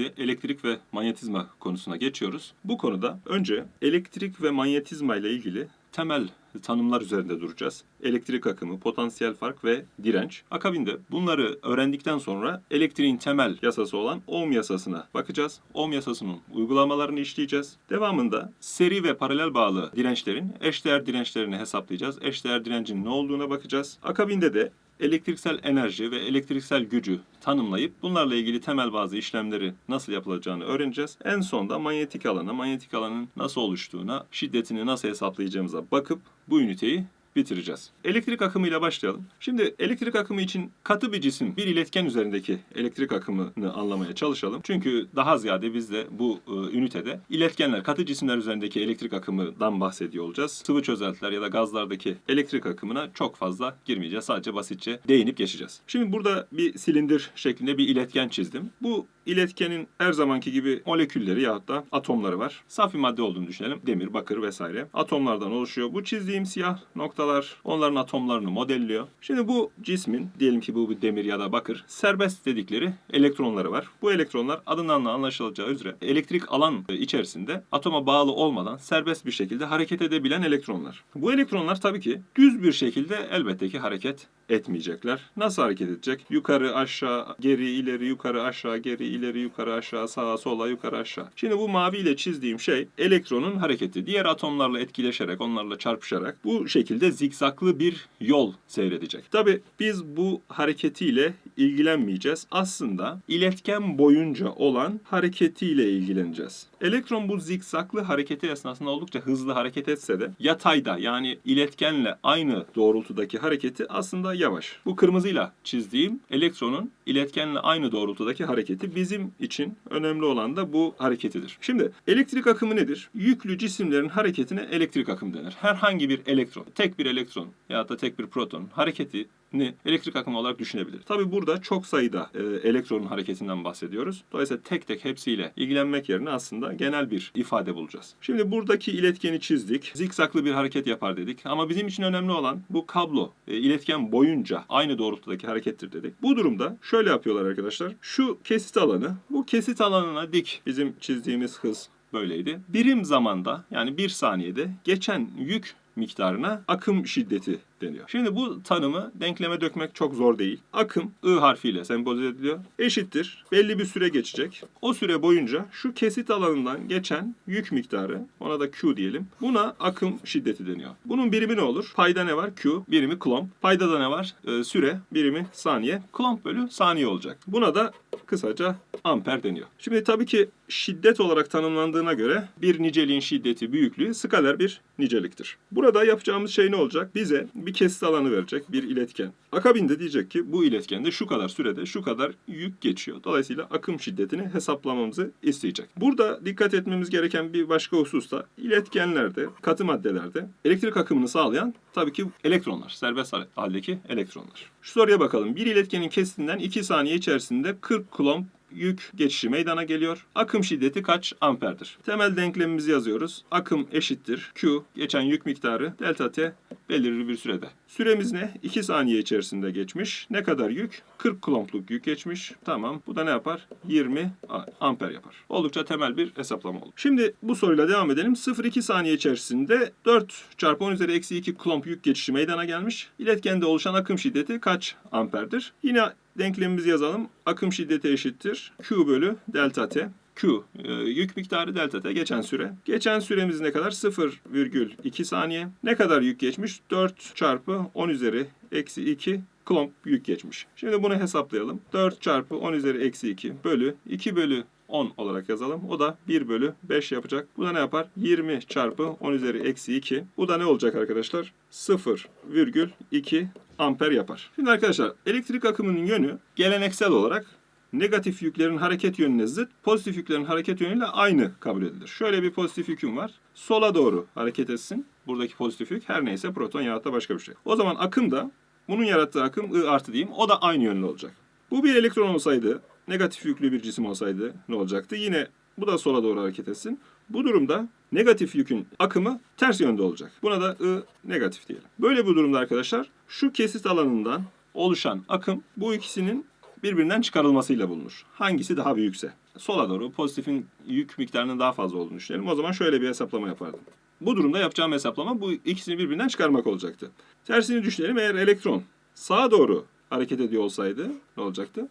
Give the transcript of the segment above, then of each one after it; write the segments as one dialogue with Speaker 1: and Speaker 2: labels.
Speaker 1: Şimdi elektrik ve manyetizma konusuna geçiyoruz. Bu konuda önce elektrik ve manyetizma ile ilgili temel tanımlar üzerinde duracağız. Elektrik akımı, potansiyel fark ve direnç. Akabinde bunları öğrendikten sonra elektriğin temel yasası olan Ohm yasasına bakacağız. Ohm yasasının uygulamalarını işleyeceğiz. Devamında seri ve paralel bağlı dirençlerin eşdeğer dirençlerini hesaplayacağız. Eşdeğer direncin ne olduğuna bakacağız. Akabinde de elektriksel enerji ve elektriksel gücü tanımlayıp bunlarla ilgili temel bazı işlemleri nasıl yapılacağını öğreneceğiz. En sonda manyetik alana, manyetik alanın nasıl oluştuğuna, şiddetini nasıl hesaplayacağımıza bakıp bu üniteyi bitireceğiz. Elektrik akımıyla başlayalım. Şimdi elektrik akımı için katı bir cisim, bir iletken üzerindeki elektrik akımını anlamaya çalışalım. Çünkü daha ziyade biz de bu e, ünitede iletkenler, katı cisimler üzerindeki elektrik akımından bahsediyor olacağız. Sıvı çözeltiler ya da gazlardaki elektrik akımına çok fazla girmeyeceğiz. Sadece basitçe değinip geçeceğiz. Şimdi burada bir silindir şeklinde bir iletken çizdim. Bu iletkenin her zamanki gibi molekülleri yahut da atomları var. Saf madde olduğunu düşünelim. Demir, bakır vesaire. Atomlardan oluşuyor. Bu çizdiğim siyah noktalar onların atomlarını modelliyor. Şimdi bu cismin, diyelim ki bu bir demir ya da bakır, serbest dedikleri elektronları var. Bu elektronlar adından da anlaşılacağı üzere elektrik alan içerisinde atoma bağlı olmadan serbest bir şekilde hareket edebilen elektronlar. Bu elektronlar tabii ki düz bir şekilde elbette ki hareket etmeyecekler. Nasıl hareket edecek? Yukarı, aşağı, geri, ileri, yukarı, aşağı, geri, ileri, yukarı, aşağı, sağa, sola, yukarı, aşağı. Şimdi bu maviyle çizdiğim şey elektronun hareketi. Diğer atomlarla etkileşerek, onlarla çarpışarak bu şekilde zikzaklı bir yol seyredecek. Tabi biz bu hareketiyle ilgilenmeyeceğiz. Aslında iletken boyunca olan hareketiyle ilgileneceğiz. Elektron bu zikzaklı hareketi esnasında oldukça hızlı hareket etse de yatayda yani iletkenle aynı doğrultudaki hareketi aslında yavaş. Bu kırmızıyla çizdiğim elektronun iletkenle aynı doğrultudaki hareketi bizim için önemli olan da bu hareketidir. Şimdi elektrik akımı nedir? Yüklü cisimlerin hareketine elektrik akımı denir. Herhangi bir elektron, tek bir elektron ya da tek bir proton hareketi ni elektrik akımı olarak düşünebilir. Tabi burada çok sayıda e, elektronun hareketinden bahsediyoruz. Dolayısıyla tek tek hepsiyle ilgilenmek yerine aslında genel bir ifade bulacağız. Şimdi buradaki iletkeni çizdik. Zikzaklı bir hareket yapar dedik. Ama bizim için önemli olan bu kablo e, iletken boyunca aynı doğrultudaki harekettir dedik. Bu durumda şöyle yapıyorlar arkadaşlar. Şu kesit alanı bu kesit alanına dik bizim çizdiğimiz hız böyleydi. Birim zamanda yani bir saniyede geçen yük miktarına akım şiddeti deniyor. Şimdi bu tanımı denkleme dökmek çok zor değil. Akım I harfiyle sembolize ediliyor. Eşittir. Belli bir süre geçecek. O süre boyunca şu kesit alanından geçen yük miktarı, ona da Q diyelim. Buna akım şiddeti deniyor. Bunun birimi ne olur? Payda ne var? Q. Birimi Coulomb. Payda da ne var? Ee, süre. Birimi saniye. Coulomb bölü saniye olacak. Buna da kısaca amper deniyor. Şimdi tabii ki şiddet olarak tanımlandığına göre bir niceliğin şiddeti, büyüklüğü skaler bir niceliktir. Burada yapacağımız şey ne olacak? Bize bir kesit alanı verecek bir iletken. Akabinde diyecek ki bu iletkende şu kadar sürede şu kadar yük geçiyor. Dolayısıyla akım şiddetini hesaplamamızı isteyecek. Burada dikkat etmemiz gereken bir başka husus da iletkenlerde, katı maddelerde elektrik akımını sağlayan tabii ki elektronlar, serbest haldeki elektronlar. Şu soruya bakalım. Bir iletkenin kesitinden 2 saniye içerisinde 40 kulomb yük geçişi meydana geliyor. Akım şiddeti kaç amperdir? Temel denklemimizi yazıyoruz. Akım eşittir. Q geçen yük miktarı delta T belirli bir sürede. Süremiz ne? 2 saniye içerisinde geçmiş. Ne kadar yük? 40 kulombluk yük geçmiş. Tamam. Bu da ne yapar? 20 amper yapar. Oldukça temel bir hesaplama oldu. Şimdi bu soruyla devam edelim. 0-2 saniye içerisinde 4 çarpı 10 üzeri eksi 2 kulomb yük geçişi meydana gelmiş. İletkende oluşan akım şiddeti kaç amperdir? Yine denklemimizi yazalım. Akım şiddeti eşittir. Q bölü delta T. Q e, yük miktarı delta T geçen süre. Geçen süremiz ne kadar? 0,2 saniye. Ne kadar yük geçmiş? 4 çarpı 10 üzeri eksi 2 klomp yük geçmiş. Şimdi bunu hesaplayalım. 4 çarpı 10 üzeri eksi 2 bölü 2 bölü 10 olarak yazalım. O da 1 bölü 5 yapacak. Bu da ne yapar? 20 çarpı 10 üzeri eksi 2. Bu da ne olacak arkadaşlar? 0,2 amper yapar. Şimdi arkadaşlar elektrik akımının yönü geleneksel olarak negatif yüklerin hareket yönüne zıt, pozitif yüklerin hareket yönüyle aynı kabul edilir. Şöyle bir pozitif yüküm var. Sola doğru hareket etsin. Buradaki pozitif yük her neyse proton ya da başka bir şey. O zaman akım da bunun yarattığı akım I artı diyeyim. O da aynı yönlü olacak. Bu bir elektron olsaydı, negatif yüklü bir cisim olsaydı ne olacaktı? Yine bu da sola doğru hareket etsin. Bu durumda negatif yükün akımı ters yönde olacak. Buna da I negatif diyelim. Böyle bir durumda arkadaşlar şu kesit alanından oluşan akım bu ikisinin birbirinden çıkarılmasıyla bulunur. Hangisi daha büyükse. sola doğru pozitifin yük miktarının daha fazla olduğunu düşünelim. O zaman şöyle bir hesaplama yapardım. Bu durumda yapacağım hesaplama bu ikisini birbirinden çıkarmak olacaktı. Tersini düşünelim eğer elektron sağa doğru hareket ediyor olsaydı ne olacaktı?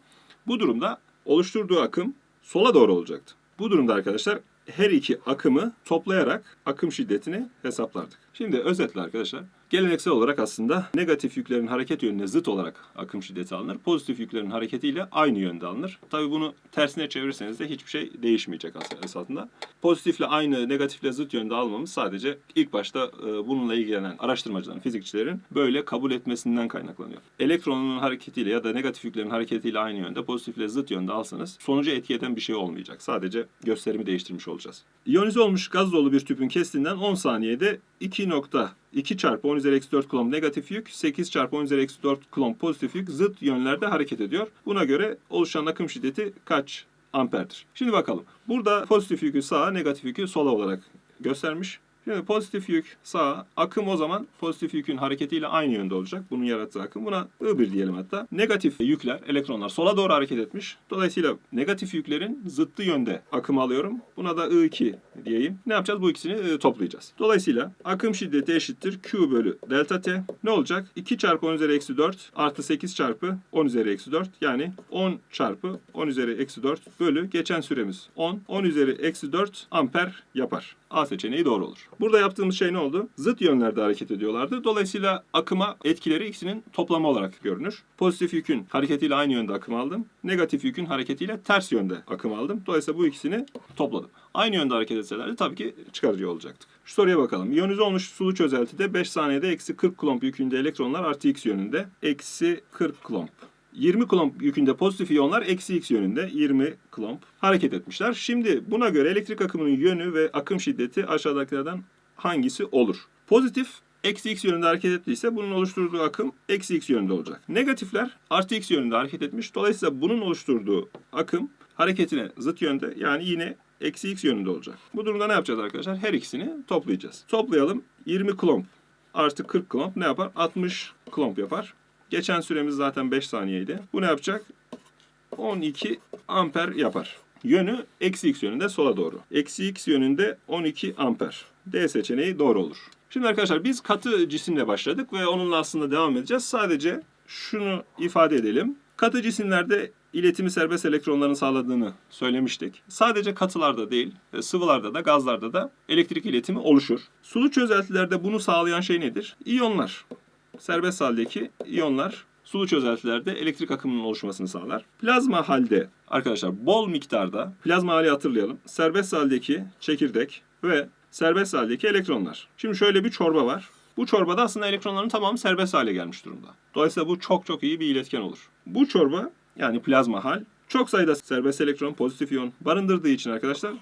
Speaker 1: Bu durumda oluşturduğu akım sola doğru olacaktı. Bu durumda arkadaşlar her iki akımı toplayarak akım şiddetini hesaplardık. Şimdi özetle arkadaşlar geleneksel olarak aslında negatif yüklerin hareket yönüne zıt olarak akım şiddeti alınır. Pozitif yüklerin hareketiyle aynı yönde alınır. Tabi bunu tersine çevirirseniz de hiçbir şey değişmeyecek esasında. Pozitifle aynı, negatifle zıt yönde almamız sadece ilk başta e, bununla ilgilenen araştırmacıların, fizikçilerin böyle kabul etmesinden kaynaklanıyor. Elektronun hareketiyle ya da negatif yüklerin hareketiyle aynı yönde, pozitifle zıt yönde alsanız sonucu etki eden bir şey olmayacak. Sadece gösterimi değiştirmiş olacağız. İyonize olmuş gaz dolu bir tüpün kestiğinden 10 saniyede 2.2 çarpı 10 üzeri eksi 4 kulomb negatif yük, 8 çarpı 10 üzeri eksi 4 kulomb pozitif yük zıt yönlerde hareket ediyor. Buna göre oluşan akım şiddeti kaç amperdir? Şimdi bakalım. Burada pozitif yükü sağa, negatif yükü sola olarak göstermiş. Şimdi pozitif yük sağa, akım o zaman pozitif yükün hareketiyle aynı yönde olacak. Bunun yarattığı akım. Buna I1 diyelim hatta. Negatif yükler, elektronlar sola doğru hareket etmiş. Dolayısıyla negatif yüklerin zıttı yönde akım alıyorum. Buna da I2 diyeyim. Ne yapacağız? Bu ikisini e, toplayacağız. Dolayısıyla akım şiddeti eşittir Q bölü delta T. Ne olacak? 2 çarpı 10 üzeri eksi 4 artı 8 çarpı 10 üzeri eksi 4. Yani 10 çarpı 10 üzeri eksi 4 bölü geçen süremiz 10. 10 üzeri eksi 4 amper yapar. A seçeneği doğru olur. Burada yaptığımız şey ne oldu? Zıt yönlerde hareket ediyorlardı. Dolayısıyla akıma etkileri ikisinin toplamı olarak görünür. Pozitif yükün hareketiyle aynı yönde akım aldım. Negatif yükün hareketiyle ters yönde akım aldım. Dolayısıyla bu ikisini topladım. Aynı yönde hareket etselerdi tabii ki çıkarıcı olacaktık. Şu soruya bakalım. İyonize olmuş sulu çözeltide 5 saniyede eksi 40 kulomb yükünde elektronlar artı x yönünde. Eksi 40 kulomb. 20 kulomb yükünde pozitif iyonlar eksi x yönünde 20 kulomb hareket etmişler. Şimdi buna göre elektrik akımının yönü ve akım şiddeti aşağıdakilerden hangisi olur? Pozitif eksi x yönünde hareket ettiyse bunun oluşturduğu akım eksi x yönünde olacak. Negatifler artı x yönünde hareket etmiş. Dolayısıyla bunun oluşturduğu akım hareketine zıt yönde yani yine eksi x yönünde olacak. Bu durumda ne yapacağız arkadaşlar? Her ikisini toplayacağız. Toplayalım. 20 kulomb artı 40 kulomb ne yapar? 60 kulomb yapar. Geçen süremiz zaten 5 saniyeydi. Bu ne yapacak? 12 amper yapar. Yönü eksi x yönünde sola doğru. Eksi x yönünde 12 amper. D seçeneği doğru olur. Şimdi arkadaşlar biz katı cisimle başladık ve onunla aslında devam edeceğiz. Sadece şunu ifade edelim. Katı cisimlerde iletimi serbest elektronların sağladığını söylemiştik. Sadece katılarda değil, e, sıvılarda da gazlarda da elektrik iletimi oluşur. Sulu çözeltilerde bunu sağlayan şey nedir? İyonlar. Serbest haldeki iyonlar sulu çözeltilerde elektrik akımının oluşmasını sağlar. Plazma halde arkadaşlar bol miktarda plazma hali hatırlayalım. Serbest haldeki çekirdek ve serbest haldeki elektronlar. Şimdi şöyle bir çorba var. Bu çorbada aslında elektronların tamamı serbest hale gelmiş durumda. Dolayısıyla bu çok çok iyi bir iletken olur. Bu çorba yani plazma hal çok sayıda serbest elektron, pozitif iyon barındırdığı için arkadaşlar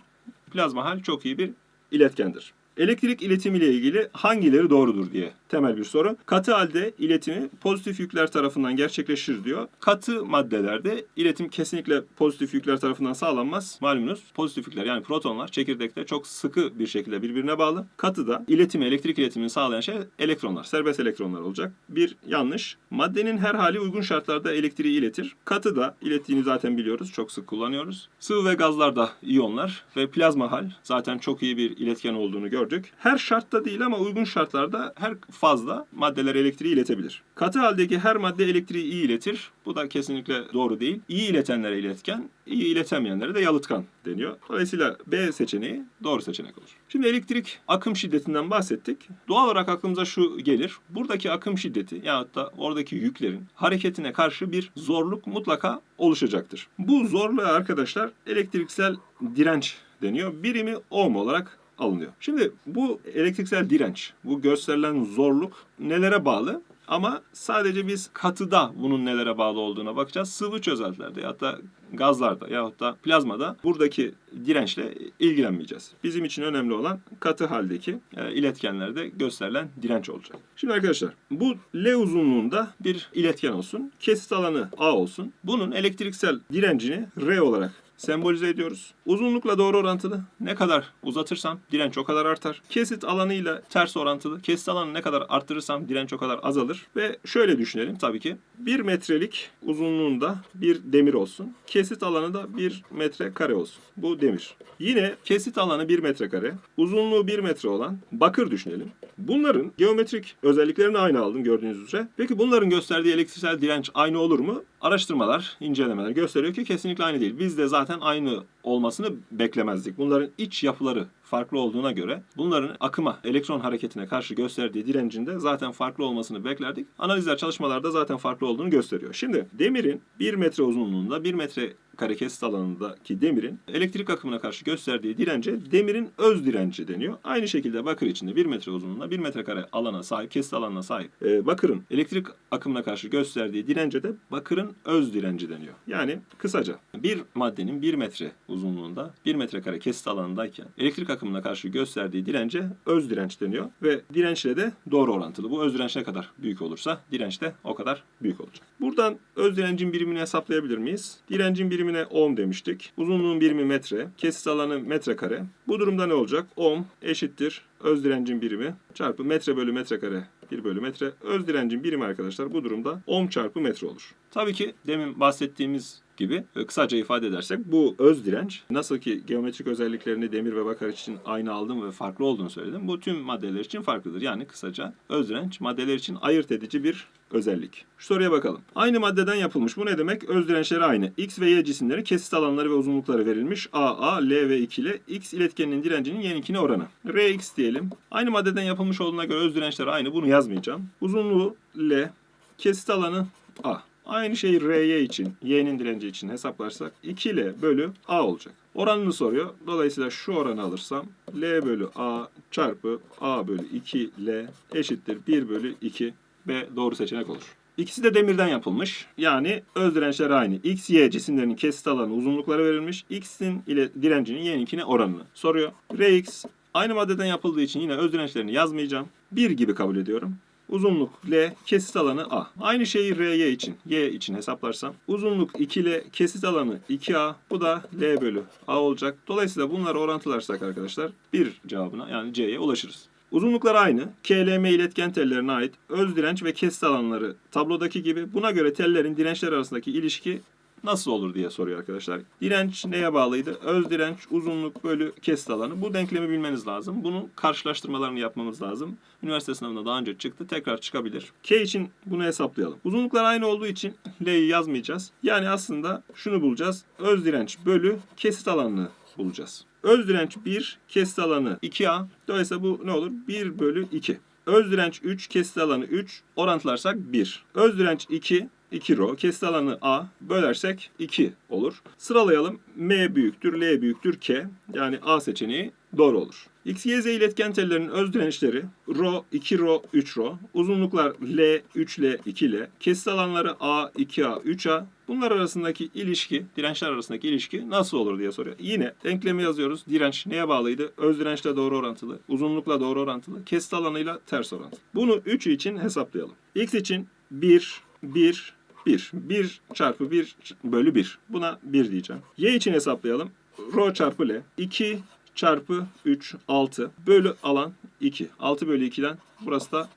Speaker 1: plazma hal çok iyi bir iletkendir. Elektrik iletimiyle ilgili hangileri doğrudur diye temel bir soru. Katı halde iletimi pozitif yükler tarafından gerçekleşir diyor. Katı maddelerde iletim kesinlikle pozitif yükler tarafından sağlanmaz. Malumunuz pozitif yükler yani protonlar çekirdekte çok sıkı bir şekilde birbirine bağlı. Katıda iletimi, elektrik iletimini sağlayan şey elektronlar, serbest elektronlar olacak. Bir yanlış. Maddenin her hali uygun şartlarda elektriği iletir. Katıda ilettiğini zaten biliyoruz. Çok sık kullanıyoruz. Sıvı ve gazlarda iyonlar ve plazma hal zaten çok iyi bir iletken olduğunu gördük. Her şartta değil ama uygun şartlarda her fazla maddeler elektriği iletebilir. Katı haldeki her madde elektriği iyi iletir. Bu da kesinlikle doğru değil. İyi iletenlere iletken, iyi iletemeyenlere de yalıtkan deniyor. Dolayısıyla B seçeneği doğru seçenek olur. Şimdi elektrik akım şiddetinden bahsettik. Doğal olarak aklımıza şu gelir. Buradaki akım şiddeti ya da oradaki yüklerin hareketine karşı bir zorluk mutlaka oluşacaktır. Bu zorluğa arkadaşlar elektriksel direnç deniyor. Birimi ohm olarak alınıyor. Şimdi bu elektriksel direnç, bu gösterilen zorluk nelere bağlı? Ama sadece biz katıda bunun nelere bağlı olduğuna bakacağız. Sıvı çözeltilerde ya da gazlarda yahut da plazmada buradaki dirençle ilgilenmeyeceğiz. Bizim için önemli olan katı haldeki e, iletkenlerde gösterilen direnç olacak. Şimdi arkadaşlar bu L uzunluğunda bir iletken olsun. Kesit alanı A olsun. Bunun elektriksel direncini R olarak sembolize ediyoruz. Uzunlukla doğru orantılı. Ne kadar uzatırsam direnç o kadar artar. Kesit alanıyla ters orantılı. Kesit alanı ne kadar arttırırsam direnç o kadar azalır. Ve şöyle düşünelim tabii ki. 1 metrelik uzunluğunda bir demir olsun. Kesit alanı da 1 metre kare olsun. Bu demir. Yine kesit alanı 1 metrekare, uzunluğu 1 metre olan bakır düşünelim. Bunların geometrik özelliklerini aynı aldım gördüğünüz üzere. Peki bunların gösterdiği elektriksel direnç aynı olur mu? Araştırmalar, incelemeler gösteriyor ki kesinlikle aynı değil. Biz de zaten aynı olmasını beklemezdik. Bunların iç yapıları farklı olduğuna göre bunların akıma, elektron hareketine karşı gösterdiği direncinde zaten farklı olmasını beklerdik. Analizler çalışmalarda zaten farklı olduğunu gösteriyor. Şimdi demirin 1 metre uzunluğunda 1 metre kare kesit alanındaki demirin elektrik akımına karşı gösterdiği dirence demirin öz direnci deniyor. Aynı şekilde bakır içinde 1 metre uzunluğunda 1 metrekare alana sahip, kesit alanına sahip e, bakırın elektrik akımına karşı gösterdiği dirence de bakırın öz direnci deniyor. Yani kısaca bir maddenin 1 metre uzunluğunda 1 metrekare kesit alanındayken elektrik akımına karşı gösterdiği dirence öz direnç deniyor ve dirençle de doğru orantılı. Bu öz direnç ne kadar büyük olursa direnç de o kadar büyük olacak. Buradan öz direncin birimini hesaplayabilir miyiz? Direncin birimine ohm demiştik. Uzunluğun birimi metre, kesit alanı metrekare. Bu durumda ne olacak? Ohm eşittir öz direncin birimi çarpı metre bölü metrekare 1 bölü metre. Öz direncin birimi arkadaşlar bu durumda ohm çarpı metre olur. Tabii ki demin bahsettiğimiz gibi e, kısaca ifade edersek bu öz direnç nasıl ki geometrik özelliklerini demir ve bakır için aynı aldım ve farklı olduğunu söyledim. Bu tüm maddeler için farklıdır. Yani kısaca öz direnç maddeler için ayırt edici bir özellik. Şu soruya bakalım. Aynı maddeden yapılmış. Bu ne demek? Öz dirençleri aynı. X ve Y cisimleri kesit alanları ve uzunlukları verilmiş. A, A, L ve 2 ile X iletkeninin direncinin yenikine oranı. Rx diyelim. Aynı maddeden yapılmış olduğuna göre öz dirençleri aynı. Bunu yazmayacağım. Uzunluğu L, kesit alanı A. Aynı şeyi Ry için, Y'nin direnci için hesaplarsak 2 L bölü A olacak. Oranını soruyor. Dolayısıyla şu oranı alırsam L bölü A çarpı A bölü 2 L eşittir 1 bölü 2 ve doğru seçenek olur. İkisi de demirden yapılmış. Yani öz dirençleri aynı. X, Y cisimlerinin kesit alanı uzunlukları verilmiş. X'in ile direncinin Y'ninkine oranını soruyor. Rx aynı maddeden yapıldığı için yine öz dirençlerini yazmayacağım. 1 gibi kabul ediyorum. Uzunluk L, kesit alanı A. Aynı şeyi Ry için, Y için hesaplarsam. Uzunluk 2 L, kesit alanı 2A. Bu da L bölü A olacak. Dolayısıyla bunları orantılarsak arkadaşlar bir cevabına yani C'ye ulaşırız. Uzunluklar aynı. KLM iletken tellerine ait öz direnç ve kesit alanları tablodaki gibi. Buna göre tellerin dirençler arasındaki ilişki nasıl olur diye soruyor arkadaşlar. Direnç neye bağlıydı? Öz direnç, uzunluk bölü kesit alanı. Bu denklemi bilmeniz lazım. Bunun karşılaştırmalarını yapmamız lazım. Üniversite sınavında daha önce çıktı. Tekrar çıkabilir. K için bunu hesaplayalım. Uzunluklar aynı olduğu için L'yi yazmayacağız. Yani aslında şunu bulacağız. Öz direnç bölü kesit alanını bulacağız. Öz direnç 1, kesit alanı 2A. Dolayısıyla bu ne olur? 1 bölü 2. Öz direnç 3, kesit alanı 3. Orantılarsak 1. Öz direnç 2, 2 rho. Kesit alanı A bölersek 2 olur. Sıralayalım. M büyüktür, L büyüktür, K. Yani A seçeneği doğru olur. X, Y, Z iletken tellerinin öz dirençleri rho 2 rho 3 rho. Uzunluklar L 3 L 2 L. Kesit alanları A 2A 3A. Bunlar arasındaki ilişki, dirençler arasındaki ilişki nasıl olur diye soruyor. Yine denklemi yazıyoruz. Direnç neye bağlıydı? Öz dirençle doğru orantılı, uzunlukla doğru orantılı, kesit alanıyla ters orantılı. Bunu 3'ü için hesaplayalım. X için 1, 1, 1. 1 çarpı 1 bölü 1. Buna 1 diyeceğim. Y için hesaplayalım. Rho çarpı L. 2 çarpı 3 6 bölü alan 2. 6 bölü 2'den burası da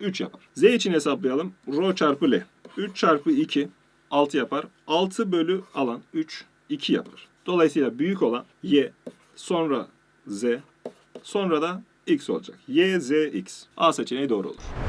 Speaker 1: 3 yapar. Z için hesaplayalım. Rho çarpı L. 3 çarpı 2 6 yapar. 6 bölü alan 3 2 yapar. Dolayısıyla büyük olan Y sonra Z sonra da X olacak. Y, Z, X. A seçeneği doğru olur.